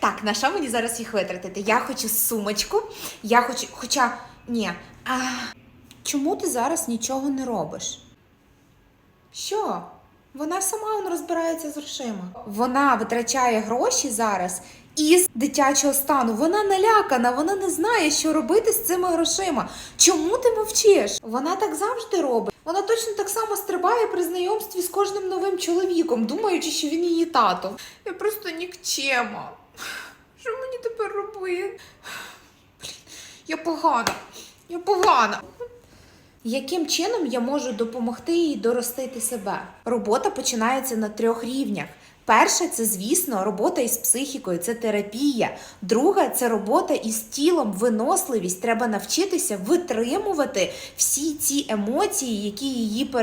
Так, на що мені зараз їх витратити? Я хочу сумочку, я хочу. Хоча. Ні. А... Чому ти зараз нічого не робиш? Що? Вона сама он розбирається з грошима. Вона витрачає гроші зараз із дитячого стану. Вона налякана, вона не знає, що робити з цими грошима. Чому ти мовчиш? Вона так завжди робить. Вона точно так само стрибає при знайомстві з кожним новим чоловіком, думаючи, що він її тато. Я просто нікчема. Що мені тепер робити? Блін, я погана. Я погана. Яким чином я можу допомогти їй доростити себе? Робота починається на трьох рівнях. Перше, це, звісно, робота із психікою, це терапія. Друга це робота із тілом, виносливість. Треба навчитися витримувати всі ці емоції, які її переповнюють.